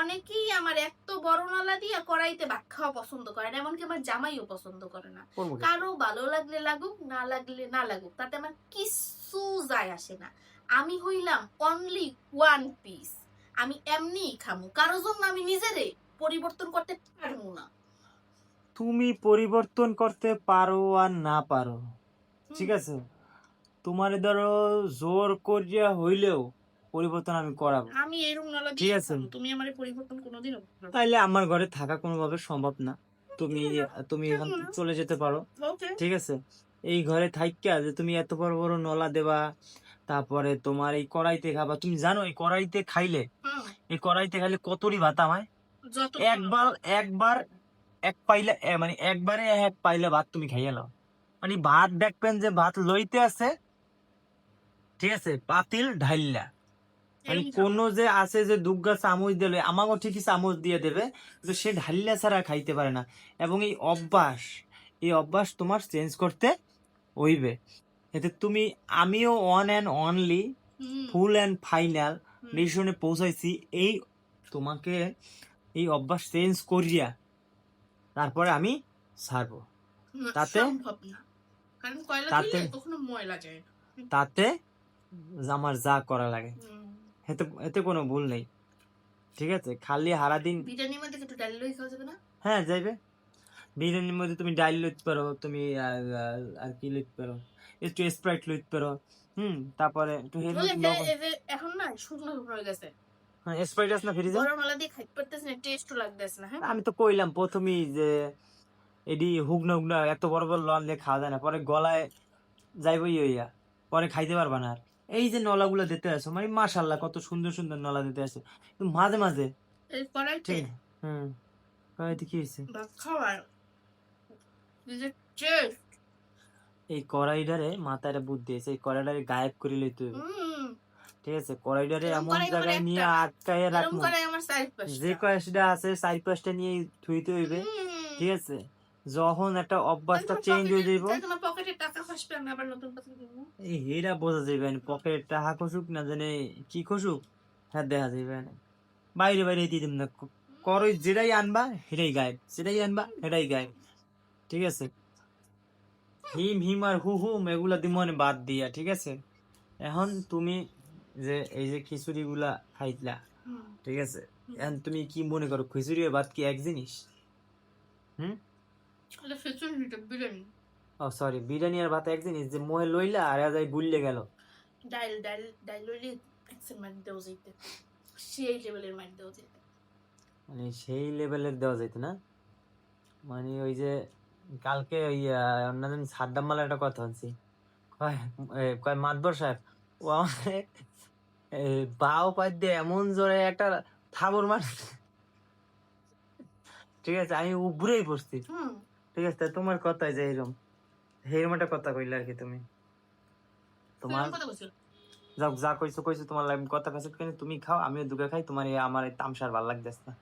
অনেকেই আমার এত বড় নলা দিয়ে কড়াইতে ভাত খাওয়া পছন্দ করে না এমনকি আমার জামাইও পছন্দ করে না। কারও ভালো লাগলে লাগুক না লাগলে না লাগুক তাতে আমার কিছু যায় আসে না। আমি হইলাম অনলি ওয়ান পিস আমি এমনিই খামু কারোর জন্য আমি নিজেরে পরিবর্তন করতে পারব না। তুমি পরিবর্তন করতে পারো আর না পারো। ঠিক আছে? তোমার ধরো জোর করিয়া হইলেও পরিবর্তন আমি করাবো। আমি এরকম নলা ঠিক দিয়ে আছে। তুমি আমার পরিবর্তন কোনোদিনও করবে না। তাইলে আমার ঘরে থাকা কোনোভাবে সম্ভব না। তুমি তুমি এখান চলে যেতে পারো। ঠিক আছে? এই ঘরে থাইকা যে তুমি এত বড় বড় নলা দেবা তারপরে তোমার এই কড়াইতে খাবা। তুমি জানো এই কড়াইতে খাইলে এই কড়াইতে খাইলে কতরি ভাত আমায়? যত একবার একবার এক পাইলে মানে একবারে এক পাইলে ভাত তুমি খাইয়া নাও। মানে ভাত দেখবেন যে ভাত লইতে আছে ঠিক আছে পাতিল ঢাইলা এরকম কোনো যে আছে যে দুগ্গা চামচ দিলে আমাকে ঠিকই চামচ দিয়ে দেবে কিন্তু সে ঢালিলা ছাড়া খাইতে পারে না। এবং এই অভ্যাস এই অভ্যাস তোমার চেঞ্জ করতে হইবে। এতে তুমি আমিও one and only full and final ডিসিশনে পৌঁছাইছি। এই তোমাকে এই অভ্যাস চেঞ্জ করিয়া তারপরে আমি ছাড়বো। তাতে- তাতে- তাতে আমার যা করা লাগে। এতে এতে কোনো ভুল নেই। ঠিক আছে? খালি সারাদিন বিরিয়ানির মধ্যে একটু ডাল লই খাওয়া যাবে না? হ্যাঁ যাইবে। বিরিয়ানির মধ্যে তুমি ডাল লইতে পারো তুমি আর কি লইতে পারো? একটু স্প্রাইট লইতে পারো হুম তারপরে একটু যে এখন না শুকনো হয়ে গেছে। হ্যাঁ স্প্রাইট আছে না ফ্রিজে গরম মালা দিয়ে খাইতে পারতেছি না টেস্টও লাগতেছে না হ্যাঁ? আমি তো কইলাম প্রথমেই যে এডি হুগনা হুগনা এত বড় বড় লন দিয়ে খাওয়া যায় না পরে গলায় যাইবই হইয়া পরে খাইতে পারবা না আর। এই যে নলাগুলো দিতে আসো মানে মাশাল্লাহ কত সুন্দর সুন্দর নলা দিতে আসো। মাঝে মাঝে এই কড়াইতে? হুম কড়াইতে কি হয়েছে? এই বুদ্ধি কড়াইডারে গায়েব করে লইতে হবে ঠিক আছে এরকম এমন জায়গায় নিয়ে। আটকায় রাখব। যে কয়েকটা আছে চার পাঁচটা নিয়ে থুইতে হইবে। ঠিক আছে যখন একটা অভ্যাসটা চেঞ্জ হয়ে যাইব তোমার টাকা খসবে আমি আবার নতুন পাতা কিনবো এই হেরা বোঝা যাইবে না পকেট টাকা খসুক না জানে কি খসুক হ্যাঁ দেখা যাইবে না বাইরে বাইরে দিয়ে না। করই যেটাই আনবা সেটাই গায়েব। আনবা সেটাই গায়েব। ঠিক আছে? হিম হিম আর হু হুম এগুলা দিমনে বাদ দিয়া ঠিক আছে? এখন তুমি যে এই যে খিচুড়ি গুলা খাইতলা হুম। ঠিক আছে? এখন তুমি কি মনে করো খিচুড়ি আর ভাত কি এক জিনিস? হুম? বিরিয়ানি। ও সরি বিরিয়ানি আর ভাত যে মোহে লইলা আর গেল। ডাইল ডাইল ডাইল লইলে একশন মার দেওয়া যাইতে। সেই লেভেলের মার দেওয়া যাইতে। মানে সেই লেভেলের দেওয়া যেত না? মানে ওই যে কালকে ওই অন্যদিন সাদ্দাম মালা একটা কথা হচ্ছি কয় কয় মাতবর সাহেব ও আমাকে বাও এমন জোরে একটা থাবর মার ঠিক আছে আমি উবরেই পড়ছি। ঠিক আছে তোমার কথাই যে এরকম একটা কথা কইলে আর কি তুমি তোমার যাও যা কইছো কইছো তোমার লাইম কথা কাছে তুমি খাও আমিও দুগা খাই তোমার আমার এই তামসার ভালো লাগতেছে না।